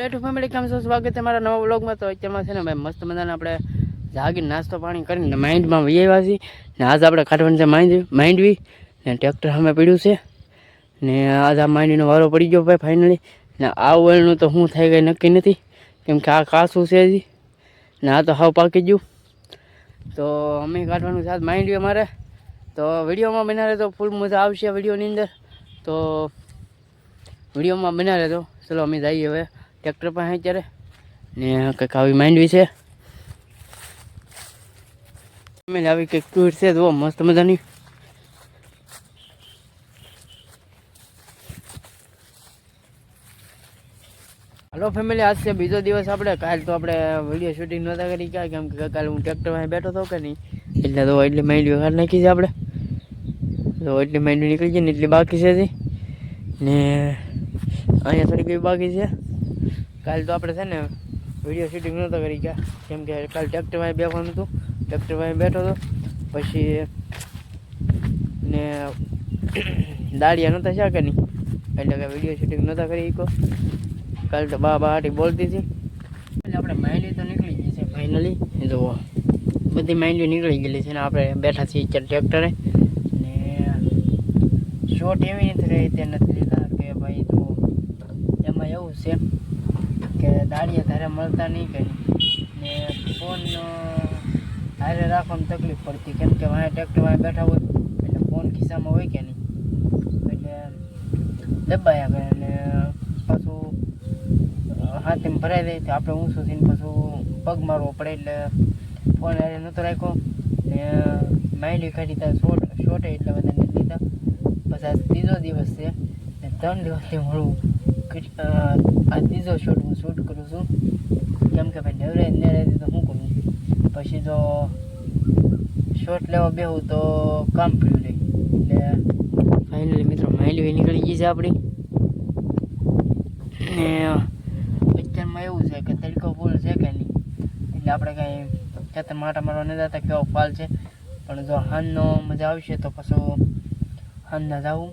Plate family કેમ છો સ્વાગત છે. મારા નવા વ્લોગમાં તો અત્યારમાં છે ને ભાઈ મસ્ત મજાને આપણે જાગીને નાસ્તો પાણી કરીને માઇન્ડમાં આવ્યા છીએ. ને આજ આપણે કાઢવાનું છે માઇન્ડ માઇન્ડવી ને ટ્રેક્ટર સામે પડ્યું છે. ને આજ આ માઇન્ડનો વારો પડી ગયો ભાઈ ફાઇનલી ને આ ઓઇલનું તો શું થઈ ગઈ નક્કી નથી. કેમ કે આ કાસું છે હજી. ને આ તો હાવ પાકી ગયું. તો અમે કાઢવાનું છે આજ માઇન્ડવી અમારે. તો વિડીયોમાં બનાવે તો ફૂલ મજા આવશે વિડીયોની અંદર. તો વિડીયોમાં બનાવે તો. ચલો અમે જઈએ હવે. ટ્રેક્ટર પાસે અત્યારે. ને કંઈક આવી માંડવી છે. અમે આવી કંઈક ટૂર છે, જુઓ, મસ્ત મજાની. હલો ફેમિલી આજ છે બીજો દિવસ આપણે. કાલ તો આપણે વીડિયો શૂટિંગ નહોતા કરી, ક્યાં? કેમ કે કાલે હું ટ્રેક્ટરમાં બેઠો હતો કે નહીં? એટલે તો એટલી માંડવી કાઢી નાખી છે આપણે. તો એટલી માંડવી નીકળી છે ને એટલી બાકી છે ને અહીંયા થોડી કઈ બાકી છે. કાલ તો આપણે છે ને વીડિયો શૂટિંગ નહોતો કરી ગયા. કેમ કે કાલ ટ્રેક્ટરમાં બેસવાનું હતું. ટ્રેક્ટરમાં બેઠો હતો. પછી ને દાળિયા નહોતા શાકની. એટલે કે વીડિયો શૂટિંગ નહોતા કરી શકો કાલ તો બા બા બોલતી હતી. એટલે આપણે માઇલી તો નીકળી ગઈ છે ફાઇનલી જુઓ બધી માઇન્ડલી નીકળી ગયેલી છે ને આપણે બેઠા છીએ ટ્રેક્ટરે ને શોટ એવી નથી રહી, તે નથી લીધા કે ભાઈ તો એમાં એવું છે કે દાળિયા તારે મળતા નહીં કે ને ફોન હારે રાખવામાં તકલીફ પડતી. કેમ કે વાંહે ટ્રેક્ટર વાંહે બેઠા હોય એટલે ફોન ખિસ્સામાં હોય કે નહીં. એટલે દબાયા કરે ને પાછું હાથેમાં ભરાઈ જાય તો આપણે ઊંચું થઈને પાછું પગ મારવો પડે. એટલે ફોન હારે નહોતો રાખ્યો. ને માઇન્ડ કાઢી ત્યાં શોર્ટ શોર્ટ એટલે બધા નથી લીધા પછી આ ત્રીજો દિવસ છે. ત્રણ દિવસથી અ, આ ત્રીજો શૂટ હું શૂટ કરું છું. કેમ કે ભાઈ નવરે ને રહેતી તો શું કરું? પછી જો શોટ લેવા બેહું તો કામ પડ્યું લે એટલે ફાઇનલી મિત્રો માઇલવી નીકળી ગઈ છે આપણી. ને અત્યારમાં એવું છે કે તડકો ફૂલ છે કે નહીં? એટલે આપણે કાંઈ ખેતર માટા મારવા નથી જતા, કેવો ફાલ છે. પણ જો હાનનો મજા આવશે તો પાછું હાનના જવું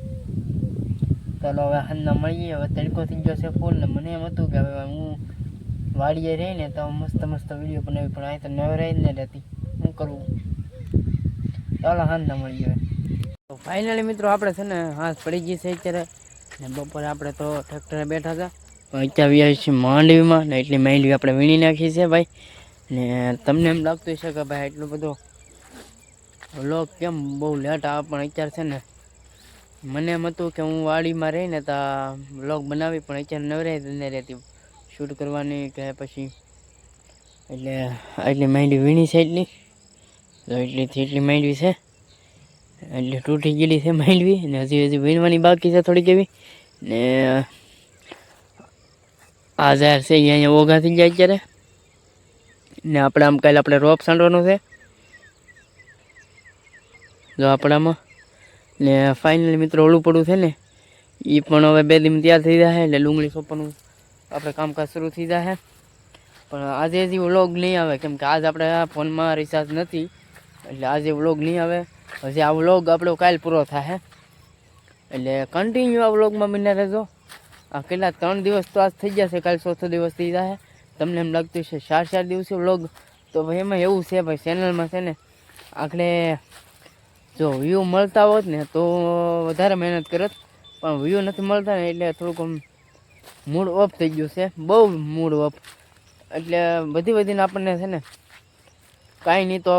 ચાલો હવે હાનના મળીએ. હવે તડકો થઈ ગયો છે ફૂલ ને મને એમ હતું કે હવે હું વાડીએ રહીને તો મસ્ત મસ્ત વીડિયો બનાવી, પણ અહીં તો નવરાઈ જ ન રહેતી. શું કરવું ચાલો હાનના મળીએ તો ફાઇનલી મિત્રો આપણે છે ને હાથ પડી ગઈ છે અત્યારે. ને બપોરે આપણે તો ટ્રેક્ટરે બેઠા હતા. અત્યારે વ્યાજ છીએ માંડવીમાં, ને એટલી માંડવી આપણે વીણી નાખી છે ભાઈ. ને તમને એમ લાગતું હશે કે ભાઈ એટલું બધું લોક કેમ બહુ લેટ આવે? પણ અત્યારે છે ને મને એમ હતું કે હું વાડીમાં રહીને તો વ્લોગ બનાવી, પણ અત્યારે નવરાઈ જ રહેતી. શૂટ કરવાની કે પછી એટલે એટલી માંડવી વીણી છે એટલી. તો એટલીથી એટલી માંડવી છે. એટલે તૂટી ગયેલી છે માંડવી. ને હજી હજી વીણવાની બાકી છે થોડીક એવી. ને આ ઝાડ છે અહીંયા ઓઘા થઈ જાય અત્યારે. ને આપણે આમ કાલે આપણે રોપ સાંડવાનું છે. જો આપણામાં ને ફાઇનલી મિત્રો ઓલું પડવું છે ને એ પણ હવે બે દિન તૈયાર થઈ જાય એટલે ડુંગળી સોંપવાનું આપણે કામકાજ શરૂ થઈ જાય પણ આજે હજી વ્લોગ નહીં આવે, કેમ કે આજ આપણે આ ફોનમાં રિચાર્જ નથી, એટલે આજે વ્લોગ નહીં આવે. હજી આ વ્લોગ આપણો કાલ પૂરો થાય એટલે કન્ટિન્યુ આ વ્લોગમાં બને રહેજો. આ કેટલા ત્રણ દિવસ તો આજ થઈ જશે કાલ ચોથો દિવસ થઈ જાય તમને એમ લાગતું છે ચાર ચાર દિવસે વ્લોગ તો ભાઈ એમાં એવું છે, ભાઈ ચેનલમાં છે ને આપણે જો વ્યૂ મળતા હોત ને તો વધારે મહેનત કરત, પણ વ્યૂ નથી મળતા ને એટલે થોડુંક આમ મૂડ ઓફ થઈ ગયું છે. બહુ મૂડ ઓફ એટલે બધી બધીને આપણને છે ને, કાંઈ નહીં તો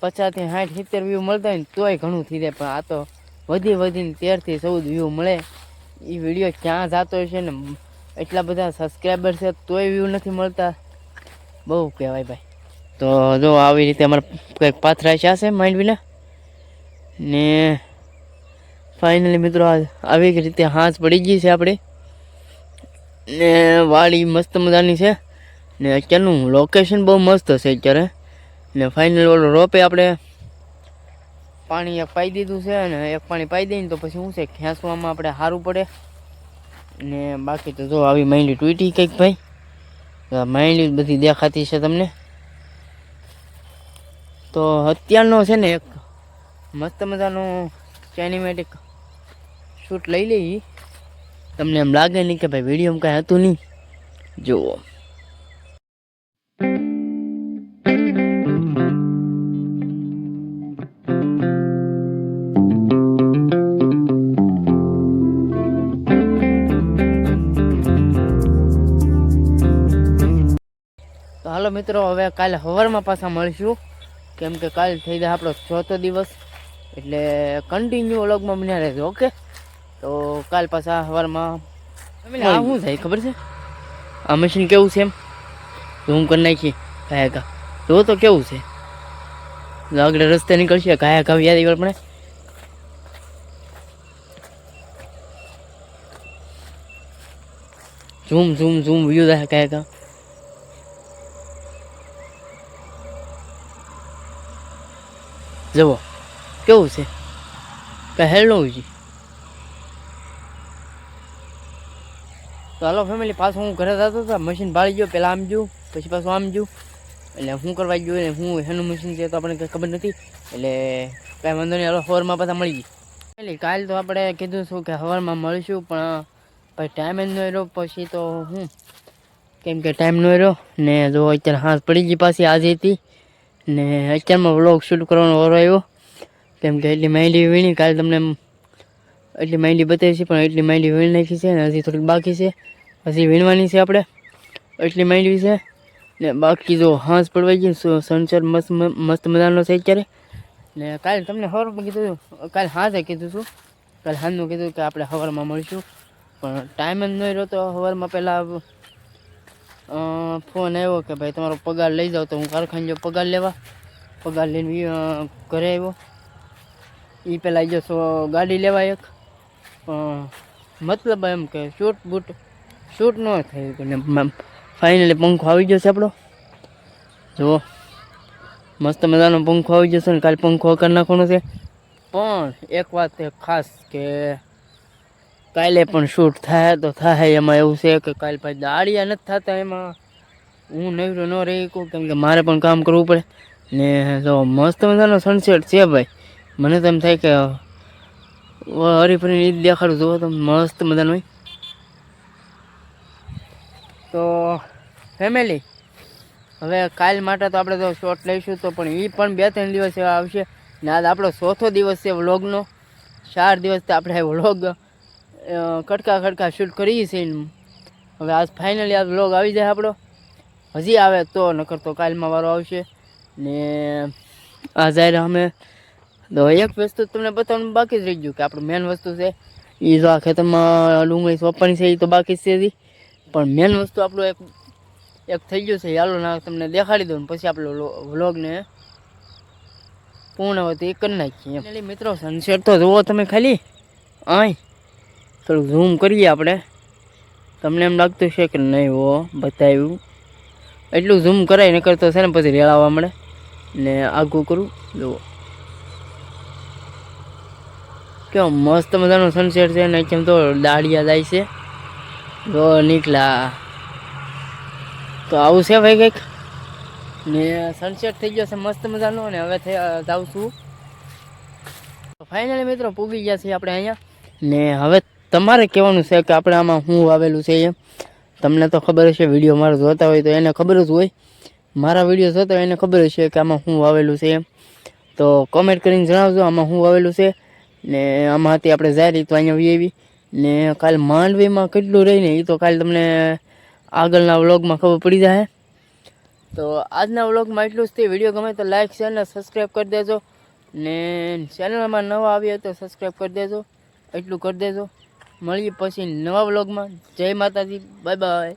પચાસથી સાઠ, સિત્તેર વ્યૂ મળતા હોય ને તોય ઘણું થઈ જાય. પણ આ તો વધી વધીને તેરથી ચૌદ વ્યૂ મળે. એ વીડિયો ક્યાં જતો હશે ને, એટલા બધા સબસ્ક્રાઈબર છે તોય વ્યૂ નથી મળતા. બહુ કહેવાય ભાઈ. તો જો આવી રીતે અમારે કંઈક પાથરા છે છે માંડવીના ને ફાઇનલી મિત્રો આવી રીતે હાંસ પડી ગઈ છે આપણે. ને વાડી મસ્ત મજાની છે. ને અત્યારનું લોકેશન બહુ મસ્ત છે અત્યારે. ને ફાઇનલ ઓલો રોપે આપણે. પાણી એક પાઈ દીધું છે અને એક પાણી પાઈ દઈએ તો પછી શું છે, ખેંચવામાં આપણે સારું પડે. ને બાકી તો જો આવી માઇન્ડ તૂટી કંઈક ભાઈ. માઇન્ડ બધી દેખાતી છે તમને. તો અત્યારનો છે ને એક મસ્ત મજાનું કેનિમેટિક શૂટ લઈ લઈ તમને એમ લાગે નહીં કે ભાઈ વિડીયોમાં કાંઈ હતું નહીં? જુઓ. તો હાલો મિત્રો, હવે કાલે સવારમાં પાછા મળીશું. કેમ કે કાલ થઈ જાય આપણો ચોથો દિવસ એટલે કન્ટિન્યુ વ્લોગમાં મને રહેજો ઓકે તો કાલ પાછા સવારમાં આ શું થાય ખબર છે? આ મશીન કેવું છે એમ? ઝૂમ કરી નાખીએ કાયા કા જો તો કેવું છે? આગળ રસ્તે નીકળશે કાયા કા યાદ આગળ પણ ઝૂમ ઝૂમ ઝૂમ વ્યૂ થાય કાયા કા જુઓ, કેવું છે? હેલો છે. તો હાલો ફેમિલી પાછું હું ઘરે જતો હતો મશીન બાળી ગયો પહેલાં આમ ગયું પછી પાછું આમ ગયું એટલે હું કરવા ગયો ને હું એનું મશીન છે તો આપણને કંઈ ખબર નથી. એટલે કાંઈ વાંધો નહીં, હાલો સવારમાં પાછા મળી ગઈ એટલે કાલ તો આપણે કીધું છું કે સવારમાં મળીશું, પણ પછી ટાઈમ જ નહીં રહ્યો. પછી તો હું, કેમ કે ટાઈમ ન રહ્યો ને જો અત્યારે હાથ પડી ગઈ પાછી, આજે હતી. ને અત્યારમાં વ્લોગ શૂટ કરવાનો વારો આવ્યો. કેમ કે એટલી માહિતી વીણી, કાલે તમને એટલી માહિતી બતાવી છે, પણ એટલી માહિતી વીણી નાખી છે ને હજી થોડીક બાકી છે. હજી વીણવાની છે આપણે. એટલી માહિતી છે. ને બાકી જો હાંસ પડવાઈ ગઈ સનસેટ મસ્ત મસ્ત મજાનો છે અત્યારે. ને કાલે તમને સવારમાં કીધું કાલે હાંસે કીધું છું કાલે હાંસનું કીધું કે આપણે સવારમાં મળીશું. પણ ટાઈમ જ નહીં રહ્યો તો સવારમાં પહેલાં ફોન આવ્યો કે ભાઈ તમારો પગાર લઈ જાઓ તો હું કારખાને જો પગાર લેવા પગાર લઈને વી- અ, ઘરે આવ્યો એ પહેલાં જો સો ગાડી લેવા એક પણ મતલબ એમ કે શૂટ બૂટ શૂટ ન થયું ને ફાઇનલી પંખો આવી ગયો છે આપણો જુઓ મસ્ત મજાનો પંખો આવી જશે ને કાલે પંખો કરી નાખવાનો છે પણ એક વાત છે ખાસ કે કાલે પણ શૂટ થાય તો થાય. એમાં એવું છે કે કાલે પછી દાડિયા નથી થતા એમાં. હું નવરો ન રહી શકું કેમ કે મારે પણ કામ કરવું પડે. ને જો મસ્ત મજાનો સનસેટ છે ભાઈ. મને તો એમ થાય કે હરીફરીને ઈદ દેખાડું જુઓ તો મસ્ત મજાનો તો ફેમિલી હવે કાલ માટે તો આપણે તો શોર્ટ લઈશું તો પણ એ પણ બે ત્રણ દિવસ એવા આવશે. ને આજ આપણો ચોથો દિવસ છે વ્લોગનો ચાર દિવસથી આપણે વ્લોગ કટકા કટકા શૂટ કરીએ છીએ હવે આજ ફાઇનલી આ વ્લોગ આવી જાય આપણો. હજી આવે તો, નકર તો કાલમાં વારો આવશે. ને આ જાય અમે તો એક વસ્તુ તમને બતાવવાનું બાકી જ રહી ગયું કે આપણું મેન વસ્તુ છે એ જો આ ખેતરમાં ડુંગળી સોંપવાની છે એ તો બાકી છે હજી. પણ મેન વસ્તુ આપણું એક એક થઈ ગયું છે. યાલો ના તમને દેખાડી દઉં પછી આપણો વ્લોગને પૂર્ણ હોય તો એ કરી નાખીએ મિત્રો સનસેટ તો જુઓ તમે ખાલી. આય થોડુંક ઝૂમ કરીએ આપણે. તમને એમ લાગતું છે કે નહીં હો, બતાવ્યું. એટલું ઝૂમ કરાય ને કરતો છે ને પછી રેળાવા મળે. ને આગું કરું, જુઓ. કેવો મસ્ત મજાનો સનસેટ છે ને, કેમ તો દાળિયા જાય છે. જો નીકળા તો આવું છે ભાઈ કંઈક? ને સનસેટ થઈ ગયો છે, મસ્ત મજાનો, ને હવે જાઉં છું. ફાઇનલી મિત્રો, પૂગી ગયા છીએ આપણે અહીંયા. ને હવે તમારે કહેવાનું છે કે આપણે આમાં શું વાવેલું છે એમ? તમને તો ખબર હશે, વીડિયો મારો જોતા હોય તો એને ખબર જ હોય. મારા વીડિયો જોતા હોય એને ખબર હશે કે આમાં શું વાવેલું છે એમ. તો કોમેન્ટ કરીને જણાવજો આમાં શું વાવેલું છે. ને આમાંથી આપણે જારી તો અહીંયા વી ને કાલ માંડવીમાં કેટલું રહીને એ તો કાલ તમને આગળના વ્લોગમાં ખબર પડી જાય. તો આજના વ્લોગમાં એટલું જ તે વીડિયો ગમે તો લાઇક શેર ને સબસ્ક્રાઈબ કરી દેજો. ને ચેનલમાં નવા આવ્યા તો સબસ્ક્રાઈબ કરી દેજો. એટલું કરી દેજો. મળીએ પછી નવા વ્લોગમાં. જય માતાજી. Bye bye.